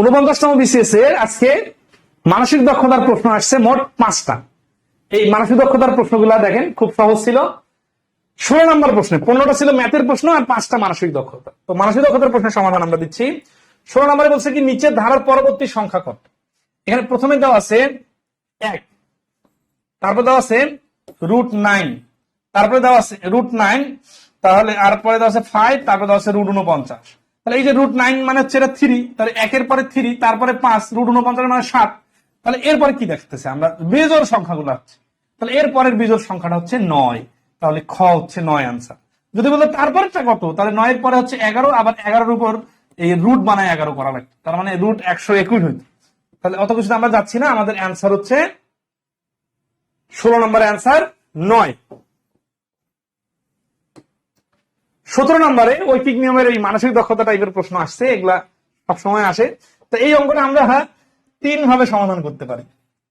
উনপঞ্চাশতম BCS এর আজকে মানসিক দক্ষতার প্রশ্ন আসছে মোট পাঁচটা। এই মানসিক দক্ষতার প্রশ্নগুলো দেখেন, খুব সহজ ছিল। ষোলো নম্বর প্রশ্নে, পনেরোটা ছিল ম্যাথের প্রশ্ন আর পাঁচটা মানসিক দক্ষতা। তো মানসিক দক্ষতার প্রশ্নের সমাধান আমরা দিচ্ছি। ষোলো নম্বরে বলছে কি, নিচের ধারার পরবর্তী সংখ্যা কত? এখানে প্রথমে দেওয়া আছে এক, তারপর দেওয়া আছে রুট নাইন, তারপরে দেওয়া আছে রুট নাইন, তাহলে আর পরে দেওয়া আছে ফাইভ তারপরে দেওয়া আছে রুট উনপঞ্চাশ। তাহলে এই যে রুট নাইন মানে হচ্ছে এটা থ্রি তাহলে একের পরে থ্রি তারপরে পাঁচ রুট উনপঞ্চাশ মানে সাত। তাহলে এরপরে কি দেখতেছে? আমরা বেজোর সংখ্যাগুলো হচ্ছে তাহলে এর পরের বিজোড় সংখ্যাটা হচ্ছে নয়। তাহলে খ হচ্ছে নয় আনসার যদি বলতো তারপরেরটা কত? তাহলে নয়ের পরে হচ্ছে এগারো, আবার এগারোর উপর এই রুট বানায় এগারো করা লাগতো তার মানে রুট একশো একুশ হইতো। তাহলে অত কিছু আমরা যাচ্ছি না। আমাদের অ্যান্সার হচ্ছে ষোলো নম্বরের অ্যান্সার নয়। সতেরো নম্বরে ঐকিক নিয়মের এই মানসিক দক্ষতা টাইপের প্রশ্ন আসছে, এগুলা সবসময় আসে। তো এই অঙ্কটা আমরা তিন ভাবে সমাধান করতে পারি।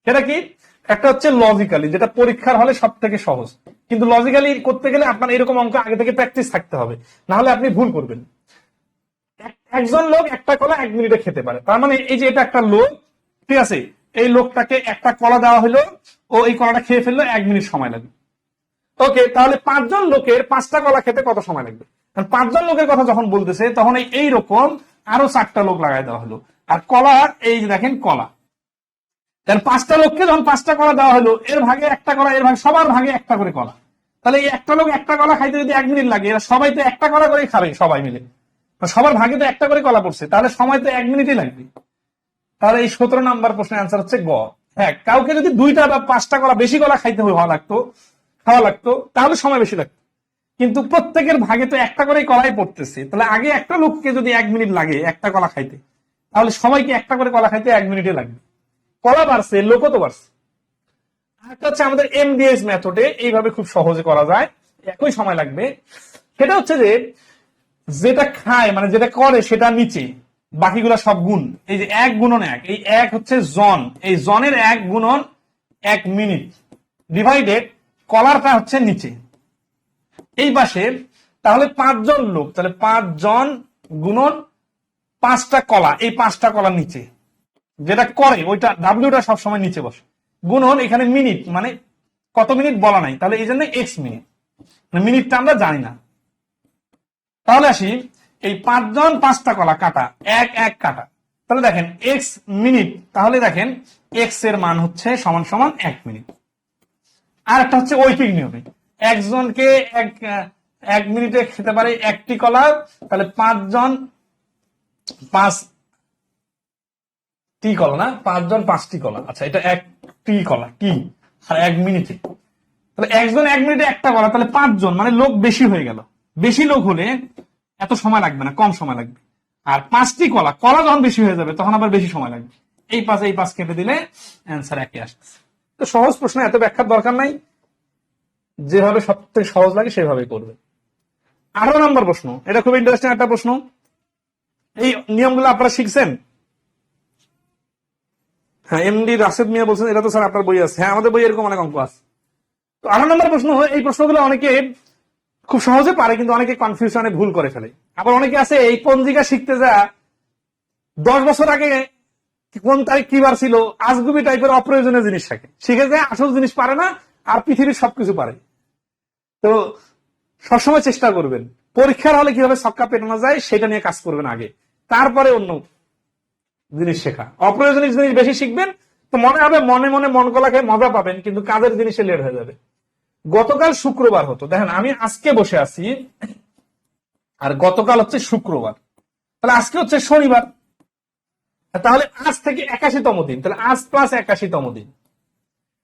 সেটা কি? একটা হচ্ছে লজিক্যালি যেটা পরীক্ষার হলে সব থেকে সহজ। কিন্তু লজিক্যালি করতে গেলে আপনার এরকম অঙ্ক আগে থেকে প্র্যাকটিস থাকতে হবে। না হলে আপনি ভুল করবেন। এক- একজন লোক একটা কলা এক মিনিটে খেতে পারে। তার মানে এই যে এটা একটা লোক, ঠিক আছে? এই লোকটাকে একটা কলা দেওয়া হলো, ও এই কলাটা খেয়ে ফেলল, এক মিনিট সময় লাগবে। ওকে, তাহলে পাঁচজন লোকের পাঁচটা কলা খেতে কত সময় লাগবে? পাঁচজন লোকের কথা যখন বলতেছে, তখন এই এইরকম আরও চারটা লোক লাগাই দেওয়া হলো। আর কলা, এই যে দেখেন কলা। তাহলে পাঁচটা লোককে যখন পাঁচটা কলা দেওয়া হলো, এর ভাগে একটা কলা, এর ভাগে সবার ভাগে একটা করে কলা। তাহলে এই একটা লোক একটা কলা খাইতে যদি এক মিনিট লাগে, এরা সবাই তো একটা কলা করে খাবে সবাই মিলে। সবার ভাগে তো একটা করে কলা পড়ছে, তাহলে সময় তো এক মিনিটই লাগবে। তাহলে এই সতেরো নাম্বার প্রশ্নের আনসার হচ্ছে গ। হ্যাঁ কাউকে যদি দুইটা বা পাঁচটা কলা বেশি কলা খাইতে হওয়া লাগতো, খাওয়া লাগতো, তাহলে সময় বেশি লাগতো। কিন্তু প্রত্যেকের ভাগে তো একটা করেই কলাই পড়তেছে। তাহলে আগে একটা লোককে যদি এক মিনিট লাগে একটা কলা খাইতে, তাহলে সবাইকে একটা করে কলা খাইতে এক মিনিটে লাগবে। কলা বাড়ছে, লোকও তো বাড়ছে। আরেকটা হচ্ছে আমাদের এমডিএস মেথডে এইভাবে খুব সহজে করা যায়, একই সময় লাগবে। সেটা হচ্ছে যে, যেটা খায় মানে যেটা করে সেটা নিচে, বাকিগুলা সব গুণ। এই যে এক গুণন এক, এই এক হচ্ছে জন, এই জনের এক গুণন এক মিনিট। ডিভাইডেড কলারটা হচ্ছে নিচে। এই পাশে, তাহলে পাঁচজন লোক, তাহলে পাঁচজন গুণন পাঁচটা কলা, এই পাঁচটা কলা নিচে। যেটা করে, ওইটা ডাব্লিউটা সবসময় নিচে বসে। গুণন এখানে মিনিট মানে কত মিনিট বলা নাই, তাহলে এই জন্য এক্স মিনিট মানে মিনিটটা আমরা জানি না। তাহলে আসি, এই পাঁচজন পাঁচটা কলা কাটা, এক এক কাটা। তাহলে দেখেন এক্স মিনিট তাহলে দেখেন এক্সের মান হচ্ছে সমান সমান এক মিনিট আর একটা হচ্ছে ঐকিক নিয়মে। একজনকে এক এক মিনিটে খেতে পারে একটি কলা, তাহলে পাঁচজন পাঁচ টি কলা না, পাঁচজন পাঁচটি কলা। আচ্ছা এটা এক টি কলা টি আর এক মিনিটে। তাহলে একজন এক মিনিটে একটা কলা, তাহলে পাঁচজন মানে লোক বেশি হয়ে গেল। বেশি লোক হলে এত সময় লাগবে না, কম সময় লাগবে। আর পাঁচটি কলা কলা যখন বেশি হয়ে যাবে, তখন আবার বেশি সময় লাগবে। এই পাঁচ এই পাঁচ কেটে দিলে অ্যান্সার একই আসতেছে তো সহজ প্রশ্ন, এত ব্যাখ্যার দরকার নাই। যেভাবে সব থেকে সহজ লাগে সেভাবে করবে। আঠারো নম্বর প্রশ্ন, এটা খুব ইন্টারেস্টিং একটা প্রশ্ন। এই নিয়মগুলো আপনারা শিখছেন? হ্যাঁ এমডি রাশেদ মিয়া বলছেন, এটা তো স্যার আপনার বই আছে। হ্যাঁ আমাদের বই এরকম অনেক অঙ্ক আছে। তো আঠারো নম্বর প্রশ্ন, এই প্রশ্নগুলো অনেকে খুব সহজে পারে, কিন্তু অনেকে কনফিউশনে ভুল করে ফেলে। আবার অনেকে আছে, এই পঞ্জিকা শিখতে যা, দশ বছর আগে কোন তারিখ কি বার ছিল, আজগুবি টাইপের অপ্রয়োজনীয় জিনিস থাকে। শিখে যায়, আসল জিনিস পারে না, আর পৃথিবীর সবকিছু পারে। তো সবসময় চেষ্টা করবেন। পরীক্ষার হলে কীভাবে ছক্কা পেটানো যায় সেটা নিয়ে কাজ করবেন আগে। তারপরে অন্য জিনিস শেখা। অপ্রয়োজনীয় জিনিস বেশি শিখবেন তো মনে হবে মনে মনে মন গলা খেয়ে মজা পাবেন, কিন্তু কাজের জিনিসে লেট হয়ে যাবে। গতকাল শুক্রবার হতো। দেখেন, আমি আজকে বসে আছি, আর গতকাল হচ্ছে শুক্রবার। তাহলে আজকে হচ্ছে শনিবার। তাহলে আজ থেকে একাশিতম দিন। তাহলে আজ প্লাস একাশিতম দিন।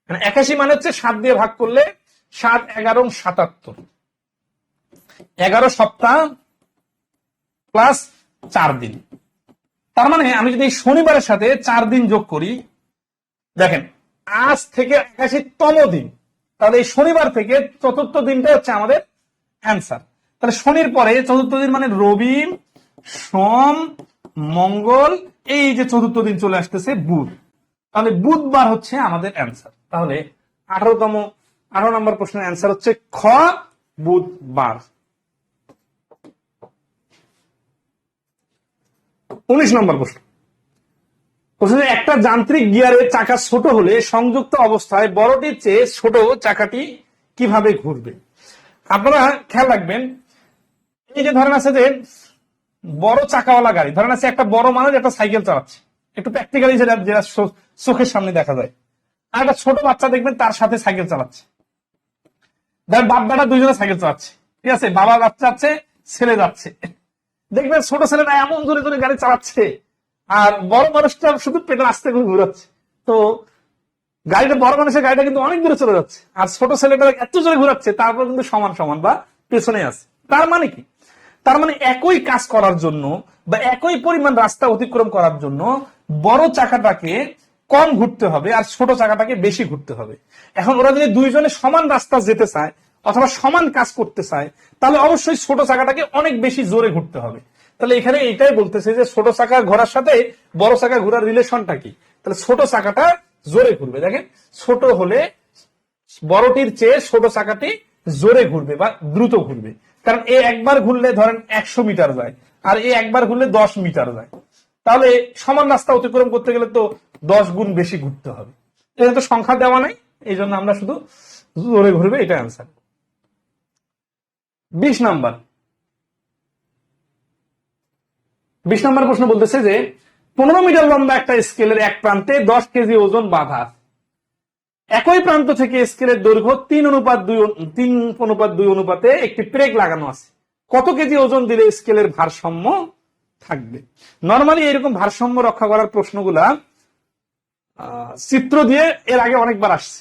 মানে একাশি মানে হচ্ছে সাত দিয়ে ভাগ করলে সাত এগারো সাতাত্তর। এগারো সপ্তাহ প্লাস চার দিন। তার মানে আমি যদি শনিবারের সাথে চার দিন যোগ করি, দেখেন, আজ থেকে একাশি তম দিন। তাহলে এই শনিবার থেকে চতুর্থ দিনটা হচ্ছে আমাদের অ্যান্সার তাহলে শনির পরে চতুর্থ দিন মানে রবি, সোম, মঙ্গল, এই যে চতুর্থ দিন চলে আসতেছে বুধ। তাহলে বুধবার হচ্ছে আমাদের অ্যান্সার তাহলে আঠারোতম আঠারো নম্বর প্রশ্নের অ্যান্সার হচ্ছে খ, বুধবার। উনিশ নম্বর প্রশ্ন। যে একটা যান্ত্রিক গিয়ারের চাকা ছোট হলে সংযুক্ত অবস্থায় বড়টির চেয়ে ছোট চাকাটি কীভাবে ঘুরবে? আপনারা খেয়াল রাখবেন, এই যে ধরেন আছে যে বড় চাকাওয়ালা গাড়ি, ধরেন আছে একটা বড় মানুষ একটা সাইকেল চালাচ্ছে। একটু প্র্যাকটিক্যালি যেটা যেটা চোখের সামনে দেখা যায়। আর একটা ছোট বাচ্চা দেখবেন তার সাথে সাইকেল চালাচ্ছে। ধরেন বাপ বেটা দুইজনে সাইকেল চালাচ্ছে। ঠিক আছে? বাবা বাচ্চা যাচ্ছে ছেলে যাচ্ছে। দেখবেন ছোট ছেলেটা এমন জোরে জোরে গাড়ি চালাচ্ছে, আর বড় মানুষটা শুধু পেটের আস্তে করে ঘুরাচ্ছে। তো গাড়িটা, বড় মানুষের গাড়িটা কিন্তু অনেক দূরে চলে যাচ্ছে, আর ছোট ছেলেটা এত জোরে ঘুরাচ্ছে, তারপর কিন্তু সমান সমান বা পেছনে আছে। তার মানে কি? তার মানে একই কাজ করার জন্য বা একই পরিমাণ রাস্তা অতিক্রম করার জন্য বড় চাকাটাকে কম ঘুরতে হবে আর ছোট চাকাটাকে বেশি ঘুরতে হবে। এখন ওরা যদি দুইজনে সমান রাস্তা যেতে চায় অথবা সমান কাজ করতে চায়, তাহলে অবশ্যই ছোট চাকাটাকে অনেক বেশি জোরে ঘুরতে হবে। তাহলে এখানে এটাই বলতেছে যে ছোট চাকা ঘোরার সাথে বড় চাকা ঘোরার রিলেশনটা কি? তাহলে ছোট চাকাটা জোরে ঘুরবে। দেখেন, ছোট হলে বড়টির চেয়ে ছোট চাকাটি জোরে ঘুরবে বা দ্রুত ঘুরবে। কারণ এ একবার ঘুরলে ধরেন একশো মিটার যায়, আর এ একবার ঘুরলে দশ মিটার যায়। তাহলে সমান রাস্তা অতিক্রম করতে গেলে তো দশ গুণ বেশি ঘুরতে হবে। এখানে তো সংখ্যা দেওয়া নাই, এই জন্য আমরা শুধু জোরে ঘুরবে এটা অ্যান্সার বিশ নাম্বার। বিশ নম্বর প্রশ্ন বলতেছে যে, পনেরো মিটার লম্বা একটা স্কেলের এক প্রান্তে দশ কেজি ওজন বাঁধা। একই প্রান্ত থেকে স্কেলের দৈর্ঘ্য তিন অনুপাত দুই তিন অনুপাত দুই অনুপাতে একটি প্রেগ লাগানো আছে। কত কেজি ওজন দিলে স্কেলের ভারসাম্য থাকবে? নর্মালি এরকম ভারসাম্য রক্ষা করার প্রশ্নগুলা চিত্র দিয়ে এর আগে অনেকবার আসছে।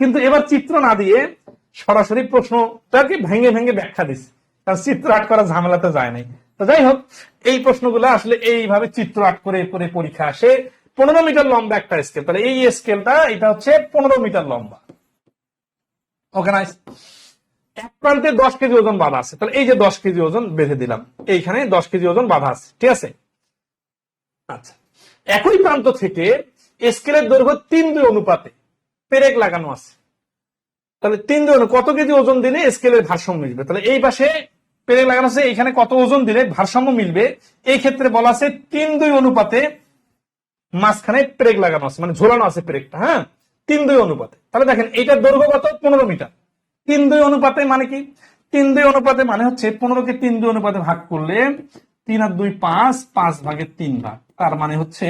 কিন্তু এবার চিত্র না দিয়ে সরাসরি প্রশ্নটাকে ভেঙে ভেঙে ব্যাখ্যা দিচ্ছে কারণ চিত্র আট করা ঝামেলাতে যায় নাই। তো যাই হোক, এই প্রশ্নগুলো আসলে এইভাবে চিত্র আট করে করে পরীক্ষা আসে। পনেরো মিটার লম্বা একটা স্কেল তাহলে এই স্কেলটা এটা হচ্ছে পনেরো মিটার লম্বা। নাইস এক প্রান্তে দশ কেজি ওজন বাঁধা আছে। তাহলে এই যে দশ কেজি ওজন বেঁধে দিলাম, এইখানে দশ কেজি ওজন বাঁধা আছে। ঠিক আছে? আচ্ছা। একই প্রান্ত থেকে স্কেলের দৈর্ঘ্য তিন দুই অনুপাতে। পেরেক লাগানো আছে। তাহলে তিন দুই কত কেজি ওজন দিলে স্কেলের ভারসাম্য মিলবে? তাহলে এই পাশে পেরেক লাগানো আছে, এখানে কত ওজন দিলে ভারসাম্য মিলবে? এই ক্ষেত্রে বলা আছে তিন দুই অনুপাতে মাঝখানে পেরেক লাগানো আছে মানে ঝোলানো আছে পেরেকটা হ্যাঁ? তিন দুই অনুপাতে। তাহলে দেখেন, এইটার দৈর্ঘ্য কত? পনেরো মিটার। তিন দুই অনুপাতে মানে কি? তিন দুই অনুপাতে মানে হচ্ছে পনেরোকে তিন দুই অনুপাতে ভাগ করলে তিন আর দুই পাঁচ পাঁচ ভাগের তিন ভাগ। তার মানে হচ্ছে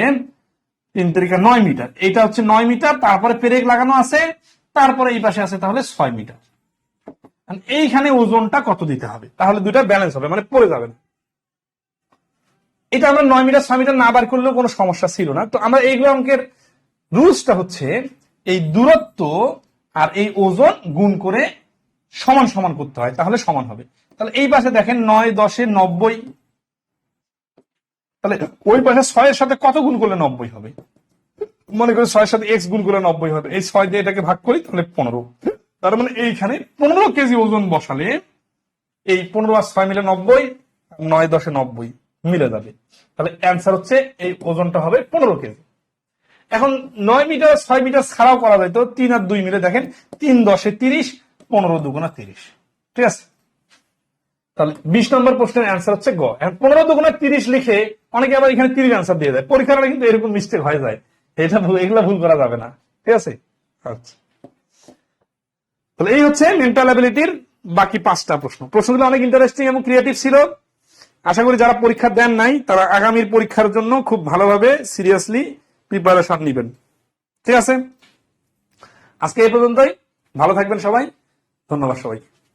তিন তারিখে নয় মিটার। এটা হচ্ছে নয় মিটার, তারপরে পেরেক লাগানো আছে, তারপরে এই পাশে আছে তাহলে ছয় মিটার। এইখানে ওজনটা কত দিতে হবে? তাহলে দুইটা ব্যালেন্স হবে মানে পড়ে যাবে না। এটা আমরা নয় মিটার, ছয় মিটার না বার করলেও কোনো সমস্যা ছিল না। তো আমরা এইগুলো অঙ্কের রুলসটা হচ্ছে, এই দূরত্ব আর এই ওজন গুণ করে সমান সমান করতে হয়, তাহলে সমান হবে। তাহলে এই পাশে দেখেন নয় দশে নব্বই তাহলে ওই পাশে ছয়ের সাথে কত গুণ করলে নব্বই হবে? মনে করি ছয়ের সাথে এক্স গুণ করলে নব্বই হবে। এই ছয় দিয়ে এটাকে ভাগ করি, তাহলে পনেরো। তার মানে এইখানে পনেরো কেজি ওজন বসালে এই পনেরো আর ছয় মিলে নব্বই, নয় দশে নব্বই মিলে যাবে। তাহলে অ্যান্সার হচ্ছে এই ওজনটা হবে পনেরো কেজি। এখন নয় মিটার, ছয় মিটার ছাড়াও করা যায় তো, তিন আর দুই মিলে দেখেন, তিন দশে তিরিশ, পনেরো দুগুণা তিরিশ। ঠিক আছে? তাহলে বিশ নম্বর প্রশ্নের অ্যান্সার হচ্ছে গ। এখন পনেরো দুগুণা তিরিশ লিখে অনেকে আবার এখানে তিরিশ অ্যান্সার দিয়ে দেয়। পরীক্ষার কিন্তু এরকম মিস্টেক হয়ে যায়। এটা ভুল, এগুলো ভুল করা যাবে না। ঠিক আছে? আচ্ছা। তাহলে এই হচ্ছে মেন্টাল অ্যাবিলিটির বাকি পাঁচটা প্রশ্ন। প্রশ্নগুলো অনেক ইন্টারেস্টিং এবং ক্রিয়েটিভ ছিল। আশা করি যারা পরীক্ষা দেন নাই, তারা আগামীর পরীক্ষার জন্য খুব ভালোভাবে সিরিয়াসলি প্রিপারেশন নিবেন। ঠিক আছে? আজকে এই পর্যন্তই। ভালো থাকবেন সবাই। ধন্যবাদ সবাই